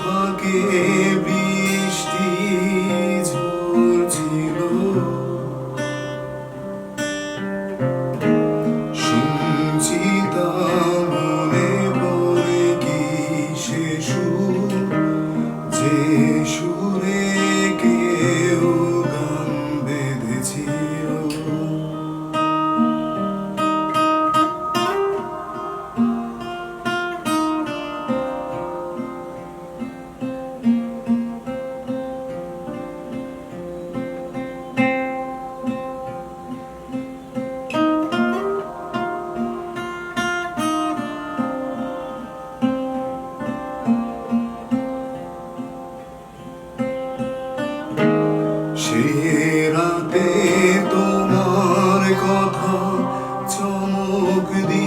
ভাগে বৃষ্টি ঝরছিল। শুনছি মনে মনে কি সে সুর যে good deed.